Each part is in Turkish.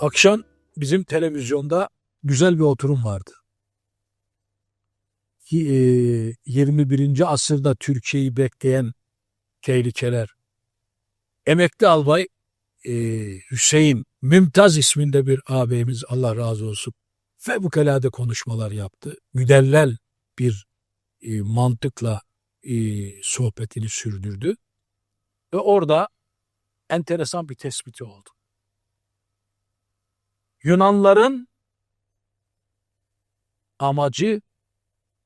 Akşam bizim televizyonda güzel bir oturum vardı. Ki, e, 21. asırda Türkiye'yi bekleyen tehlikeler. Emekli albay e, Hüseyin Mümtaz isminde bir ağabeyimiz Allah razı olsun fevkalade konuşmalar yaptı. Müdellel bir e, mantıkla sohbetini sürdürdü. Ve orada enteresan bir tespiti oldu. Yunanların amacı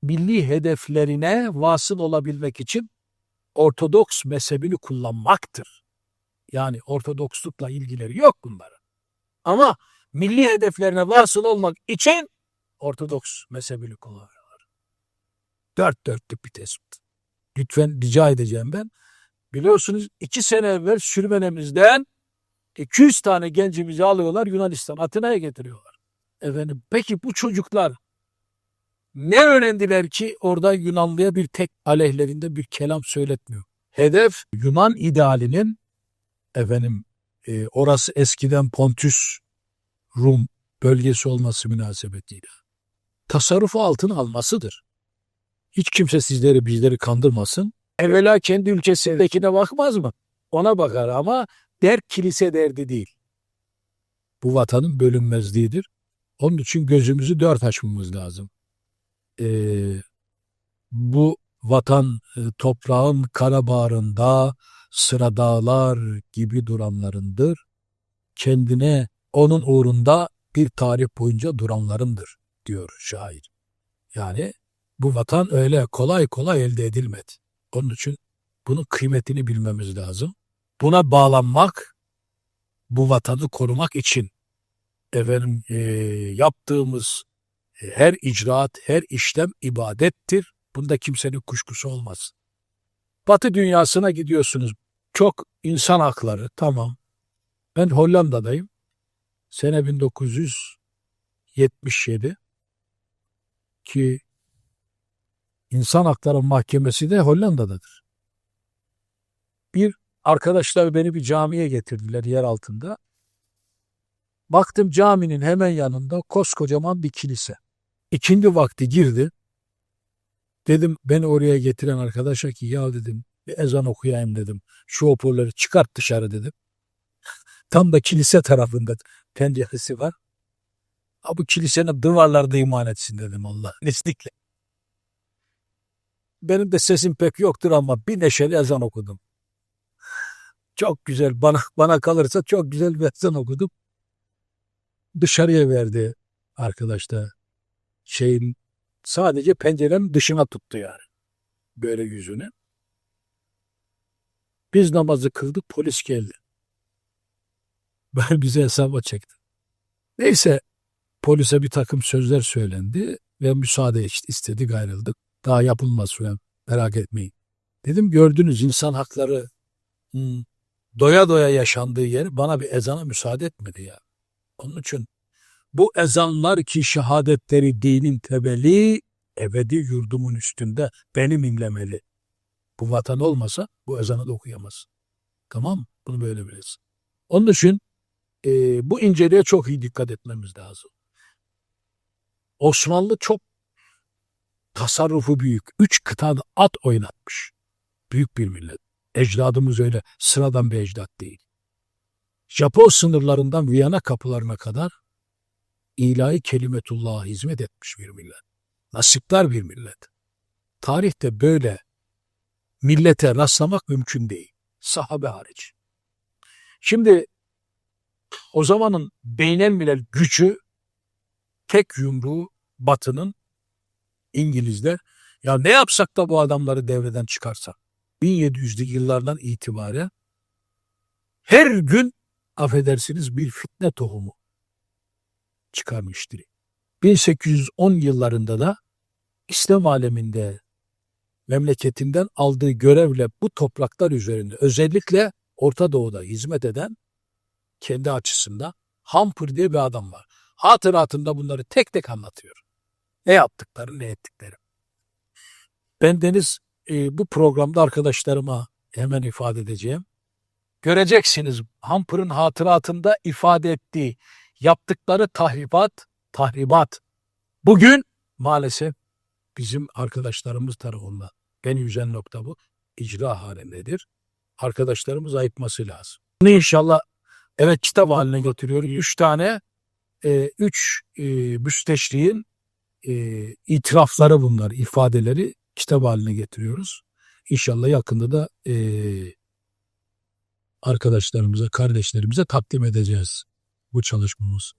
milli hedeflerine vasıl olabilmek için Ortodoks mezhebini kullanmaktır. Yani Ortodokslukla ilgileri yok bunların. Ama milli hedeflerine vasıl olmak için Ortodoks mezhebini kullanıyorlar. Dört dörtlük bir tespit. Lütfen rica edeceğim ben. Biliyorsunuz iki sene evvel sürmenemizden 200 tane gencimizi alıyorlar Yunanistan, Atina'ya getiriyorlar. Efendim peki bu çocuklar ne öğrendiler ki orada Yunanlıya bir tek aleyhlerinde bir kelam söyletmiyor. Hedef Yunan idealinin efendim e, orası eskiden Pontus Rum bölgesi olması münasebetiyle tasarrufu altına almasıdır. Hiç kimse sizleri bizleri kandırmasın. Evvela kendi ülkesindekine bakmaz mı? Ona bakar ama der kilise derdi değil. Bu vatanın bölünmezliğidir. Onun için gözümüzü dört açmamız lazım. Ee, bu vatan e, toprağın kara bağrında sıra dağlar gibi duranlarındır. Kendine onun uğrunda bir tarih boyunca duranlarındır diyor şair. Yani bu vatan öyle kolay kolay elde edilmedi. Onun için bunun kıymetini bilmemiz lazım. Buna bağlanmak, bu vatanı korumak için efendim e, yaptığımız e, her icraat, her işlem ibadettir. Bunda kimsenin kuşkusu olmaz. Batı dünyasına gidiyorsunuz. Çok insan hakları, tamam. Ben Hollanda'dayım. Sene 1977 ki İnsan Hakları Mahkemesi de Hollanda'dadır. Bir arkadaşlar beni bir camiye getirdiler yer altında. Baktım caminin hemen yanında koskocaman bir kilise. İkindi vakti girdi. Dedim beni oraya getiren arkadaşa ki ya dedim bir ezan okuyayım dedim. Şu hoparlörü çıkart dışarı dedim. Tam da kilise tarafında penceresi var. Ha bu kilisenin duvarlarda iman etsin dedim Allah neslikle. Benim de sesim pek yoktur ama bir neşeli ezan okudum. Çok güzel bana bana kalırsa çok güzel bir ezan okudum. Dışarıya verdi arkadaş da şeyin sadece pencerenin dışına tuttu yani. Böyle yüzünü. Biz namazı kıldık polis geldi. Ben bize hesaba çekti. Neyse polise bir takım sözler söylendi ve müsaade istedik ayrıldık. Daha yapılmaz falan merak etmeyin. Dedim gördünüz insan hakları hmm, doya doya yaşandığı yer bana bir ezana müsaade etmedi ya. Onun için bu ezanlar ki şehadetleri dinin tebeli ebedi yurdumun üstünde benim imlemeli. Bu vatan olmasa bu ezanı da okuyamaz. Tamam Bunu böyle biliriz. Onun için e, bu inceliğe çok iyi dikkat etmemiz lazım. Osmanlı çok tasarrufu büyük. Üç kıtada at oynatmış. Büyük bir millet. Ecdadımız öyle sıradan bir ecdat değil. Japon sınırlarından Viyana kapılarına kadar ilahi kelimetullah'a hizmet etmiş bir millet. Nasipler bir millet. Tarihte böyle millete rastlamak mümkün değil. Sahabe hariç. Şimdi o zamanın beynelmilel gücü tek yumruğu batının İngilizler ya ne yapsak da bu adamları devreden çıkarsak. 1700'lü yıllardan itibaren her gün affedersiniz bir fitne tohumu çıkarmıştır. 1810 yıllarında da İslam aleminde memleketinden aldığı görevle bu topraklar üzerinde özellikle Orta Doğu'da hizmet eden kendi açısından Hamper diye bir adam var. Hatıratında bunları tek tek anlatıyor. Ne yaptıkları, ne ettikleri. Ben Deniz e, bu programda arkadaşlarıma hemen ifade edeceğim. Göreceksiniz Hamper'ın hatıratında ifade ettiği yaptıkları tahribat, tahribat. Bugün maalesef bizim arkadaşlarımız tarafından beni üzen nokta bu. icra halindedir. Arkadaşlarımız ayıtması lazım. Bunu inşallah evet kitap haline getiriyoruz. Üç tane, e, üç e, müsteşriğin e, itirafları bunlar, ifadeleri kitap haline getiriyoruz. İnşallah yakında da e, arkadaşlarımıza, kardeşlerimize takdim edeceğiz bu çalışmamız.